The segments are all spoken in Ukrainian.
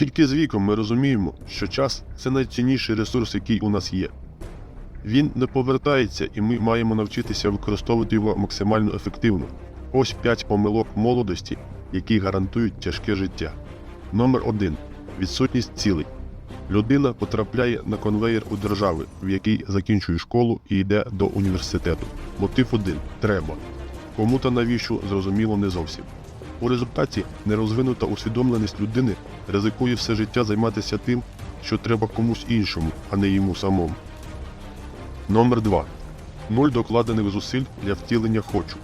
Тільки з віком ми розуміємо, що час це найцінніший ресурс, який у нас є. Він не повертається, і ми маємо навчитися використовувати його максимально ефективно. Ось 5 помилок молодості, які гарантують тяжке життя. Номер 1. Відсутність цілей. Людина потрапляє на конвеєр у держави, в якій закінчує школу і йде до університету. Мотив 1. Треба. Кому та навіщо зрозуміло не зовсім. У результаті нерозвинута усвідомленість людини ризикує все життя займатися тим, що треба комусь іншому, а не йому самому. Номер 2. Нуль докладених зусиль для втілення хочу.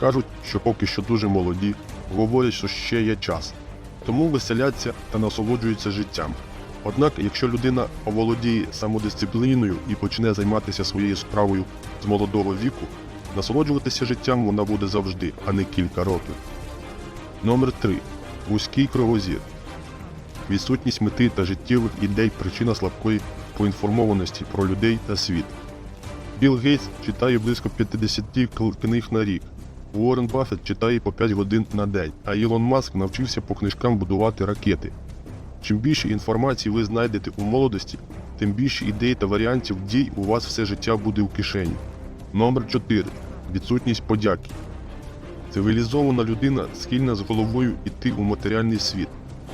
Кажуть, що поки що дуже молоді, говорять, що ще є час. Тому веселяться та насолоджуються життям. Однак, якщо людина оволодіє самодисципліною і почне займатися своєю справою з молодого віку, насолоджуватися життям вона буде завжди, а не кілька років. Номер 3. Вузький кровозір. Відсутність мети та життєвих ідей причина слабкої поінформованості про людей та світ. Білл Гейтс читає близько 50 книг на рік. Уоррен Баффет читає по 5 годин на день, а Ілон Маск навчився по книжкам будувати ракети. Чим більше інформації ви знайдете у молодості, тим більше ідей та варіантів дій у вас все життя буде у кишені. Номер 4. Відсутність подяки. Цивілізована людина схильна з головою йти у матеріальний світ.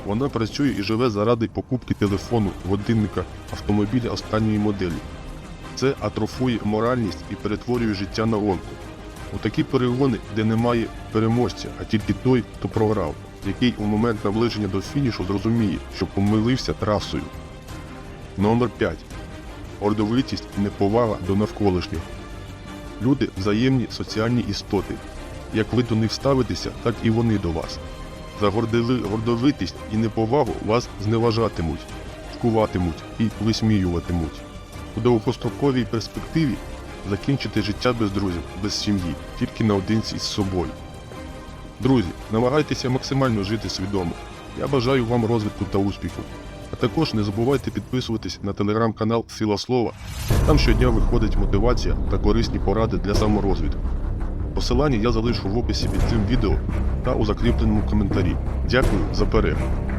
Вона працює і живе заради покупки телефону, годинника, автомобіля останньої моделі. Це атрофує моральність і перетворює життя на гонку. У такі перегони, де немає переможця, а тільки той, хто програв, який у момент наближення до фінішу зрозуміє, що помилився трасою. Номер 5. Гордовитість і неповага до навколишніх. Люди взаємні соціальні істоти. Як ви до них ставитеся, так і вони до вас. За гордовитість і неповагу вас зневажатимуть, шкуватимуть і висміюватимуть. У довгостроковій перспективі закінчити життя без друзів, без сім'ї, тільки наодинці із собою. Друзі, намагайтеся максимально жити свідомо. Я бажаю вам розвитку та успіху. А також не забувайте підписуватись на телеграм-канал Сила Слова. Там щодня виходить мотивація та корисні поради для саморозвитку. Посилання я залишу в описі під цим відео та у закріпленому коментарі. Дякую за перегляд.